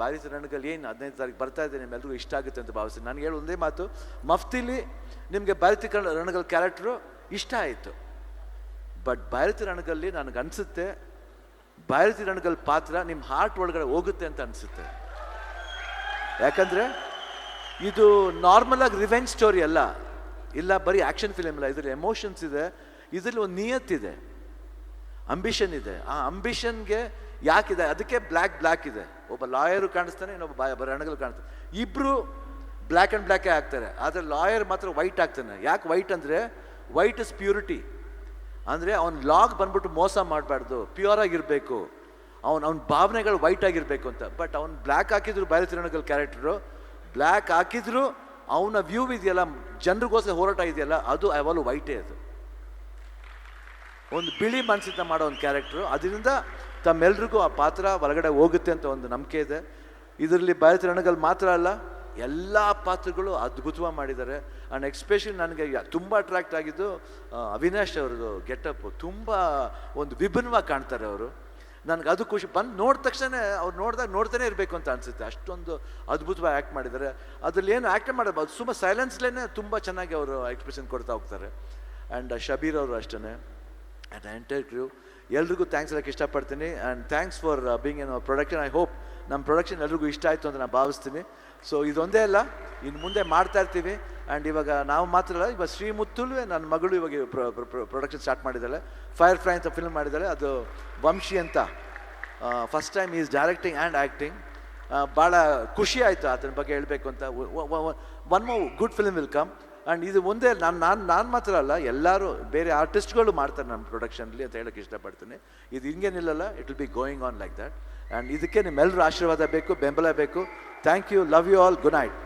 ಬಾರಿ ರಣಗಲ್ ಏನು ಹದಿನೈದು ತಾರೀಕು ಬರ್ತಾ ಇದೆ ನಿಮ್ಮೆಲ್ಲರಿಗೂ ಇಷ್ಟ ಆಗುತ್ತೆ ಅಂತ ಭಾವಿಸ್ತೀನಿ. ನಾನು ಹೇಳೋ ಒಂದೇ ಮಾತು, ಮಫ್ತಿಲಿ ನಿಮಗೆ ಭಾರತಿ ರಣಗಲ್ ಕ್ಯಾರೆಕ್ಟ್ರು ಇಷ್ಟ ಆಯಿತು. ಬಟ್ ಭಾರತಿ ರಣಗಲ್ಲಿ ನನಗೆ ಅನಿಸುತ್ತೆ ಭಾರತಿ ರಣಗಲ್ ಪಾತ್ರ ನಿಮ್ಮ ಹಾರ್ಟ್ ಒಳಗಡೆ ಹೋಗುತ್ತೆ ಅಂತ ಅನಿಸುತ್ತೆ. ಯಾಕಂದರೆ ಇದು ನಾರ್ಮಲ್ ಆಗಿ ರಿವೆಂಜ್ ಸ್ಟೋರಿ ಅಲ್ಲ. ಇಲ್ಲ, ಬರೀ ಆ್ಯಕ್ಷನ್ ಫಿಲಮ್ ಇಲ್ಲ ಇದರಲ್ಲಿ ಎಮೋಷನ್ಸ್ ಇದೆ, ಇದರಲ್ಲಿ ಒಂದು ನಿಯತ್ತಿದೆ. ಅಂಬಿಷನ್ ಇದೆ. ಆ ಅಂಬಿಷನ್ಗೆ ಯಾಕಿದೆ? ಅದಕ್ಕೆ ಬ್ಲ್ಯಾಕ್ ಬ್ಲ್ಯಾಕ್ ಇದೆ. ಒಬ್ಬ ಲಾಯರು ಕಾಣಿಸ್ತಾನೆ, ಇನ್ನೊಬ್ಬ ಬಾಯ ರಣಗಲ್ ಕಾಣಿಸ್ತಾನೆ. ಇಬ್ಬರು ಬ್ಲ್ಯಾಕ್ ಆ್ಯಂಡ್ ಬ್ಲ್ಯಾಕೇ ಆಗ್ತಾರೆ. ಆದರೆ ಲಾಯರ್ ಮಾತ್ರ ವೈಟ್ ಆಗ್ತಾನೆ. ಯಾಕೆ ವೈಟ್ ಅಂದರೆ ವೈಟ್ ಇಸ್ ಪ್ಯೂರಿಟಿ ಅಂದರೆ ಅವ್ನು ಲಾಗ್ ಬಂದ್ಬಿಟ್ಟು ಮೋಸ ಮಾಡಬಾರ್ದು. ಪ್ಯೂರ್ ಆಗಿರಬೇಕು. ಅವ್ನು, ಅವ್ನ ಭಾವನೆಗಳು ವೈಟ್ ಆಗಿರಬೇಕು ಅಂತ. ಬಟ್ ಅವ್ನು ಬ್ಲ್ಯಾಕ್ ಹಾಕಿದ್ರು ಭಾರತಿ ಕ್ಯಾರೆಕ್ಟ್ರು ಕ್ಯಾರೆಕ್ಟರು ಬ್ಲ್ಯಾಕ್ ಹಾಕಿದ್ರು ಅವನ ವ್ಯೂ ಇದೆಯಲ್ಲ? ಜನರಿಗೋಸ್ಕರ ಹೋರಾಟ ಇದೆಯಲ್ಲ? ಅದು ಯಾವಾಗಲೂ ವೈಟೇ ಅದು. ಒಂದು ಬಿಳಿ ಮನಸ್ಸಿಂದ ಮಾಡೋ ಒಂದು ಕ್ಯಾರೆಕ್ಟ್ರು ಅದರಿಂದ ತಮ್ಮೆಲ್ರಿಗೂ ಆ ಪಾತ್ರ ಒಳಗಡೆ ಹೋಗುತ್ತೆ ಅಂತ ಒಂದು ನಂಬಿಕೆ ಇದೆ. ಇದರಲ್ಲಿ ಭಾರತ ರಣಗಲ್ ಮಾತ್ರ ಅಲ್ಲ, ಎಲ್ಲ ಪಾತ್ರಗಳು ಅದ್ಭುತವಾಗಿ ಮಾಡಿದ್ದಾರೆ. ಆ್ಯಂಡ್ ಎಕ್ಸ್ಪ್ರೆಷನ್ ನನಗೆ ತುಂಬ ಅಟ್ರಾಕ್ಟ್ ಆಗಿದ್ದು ಅವಿನಾಶ್ ಅವ್ರದ್ದು ಗೆಟಪ್. ತುಂಬ ಒಂದು ವಿಭಿನ್ನವಾಗಿ ಕಾಣ್ತಾರೆ ಅವರು. ನನಗೆ ಅದು ಖುಷಿ. ಬಂದು ನೋಡಿದ ತಕ್ಷಣ ಅವ್ರು ನೋಡಿದಾಗ ನೋಡ್ತಾನೆ ಇರಬೇಕು ಅಂತ ಅನಿಸುತ್ತೆ. ಅಷ್ಟೊಂದು ಅದ್ಭುತವಾಗಿ ಆ್ಯಕ್ಟ್ ಮಾಡಿದ್ದಾರೆ. ಅದರಲ್ಲಿ ಏನು ಆ್ಯಕ್ಟ್ ಮಾಡಬಾರ್ದು. ತುಂಬ ಸೈಲೆನ್ಸ್ಲೇ ತುಂಬ ಚೆನ್ನಾಗಿ ಅವರು ಎಕ್ಸ್ಪ್ರೆಷನ್ ಕೊಡ್ತಾ ಹೋಗ್ತಾರೆ. ಆ್ಯಂಡ್ ಶಬೀರ್ ಅವರು ಅಷ್ಟೇ ಆ್ಯಂಡ್ ಎಂಟೈರ್ ಕ್ರೂ ಎಲ್ರಿಗೂ ಥ್ಯಾಂಕ್ಸ್ ಹೇಳಕ್ಕೆ ಇಷ್ಟಪಡ್ತೀನಿ. And thanks for being in production I hope ನಮ್ಮ ಪ್ರೊಡಕ್ಷನ್ ಎಲ್ರಿಗೂ ಇಷ್ಟ ಆಯಿತು ಅಂತ ನಾನು ಭಾವಿಸ್ತೀನಿ. ಸೊ ಇದೊಂದೇ ಅಲ್ಲ, ಇನ್ನು ಮುಂದೆ ಮಾಡ್ತಾ ಇರ್ತೀವಿ. ಆ್ಯಂಡ್ ಇವಾಗ ನಾವು ಮಾತ್ರ ಅಲ್ಲ, ಇವಾಗ ಶ್ರೀಮುತ್ತುಲ್ವೇ ನನ್ನ ಮಗಳು ಇವಾಗ ಪ್ರೊಡಕ್ಷನ್ ಸ್ಟಾರ್ಟ್ ಮಾಡಿದ್ದಾಳೆ. ಫೈರ್ ಫ್ರೈ ಅಂತ ಫಿಲ್ಮ್ ಮಾಡಿದ್ದಾಳೆ. ಅದು ವಂಶಿ ಅಂತ first time is directing and acting ಭಾಳ ಖುಷಿ ಆಯಿತು ಅದರ ಬಗ್ಗೆ ಹೇಳಬೇಕು ಅಂತ. One more good film will come and ಇದು ಮುಂದೆ ನಾನು ನಾನು ನಾನು ಮಾತ್ರ ಅಲ್ಲ, ಎಲ್ಲರೂ, ಬೇರೆ ಆರ್ಟಿಸ್ಟ್ಗಳು ಮಾಡ್ತಾರೆ ನಮ್ಮ ಪ್ರೊಡಕ್ಷನಲ್ಲಿ ಅಂತ ಹೇಳೋಕ್ಕೆ ಇಷ್ಟಪಡ್ತೀನಿ. ಇದು ಹಿಂಗೇನಿಲ್ಲಲ್ಲ it will be going on like that and ಇದಕ್ಕೆ ನಿಮ್ಮೆಲ್ಲರೂ ಆಶೀರ್ವಾದ ಬೇಕು, ಬೆಂಬಲ ಬೇಕು. Thank you love you all good night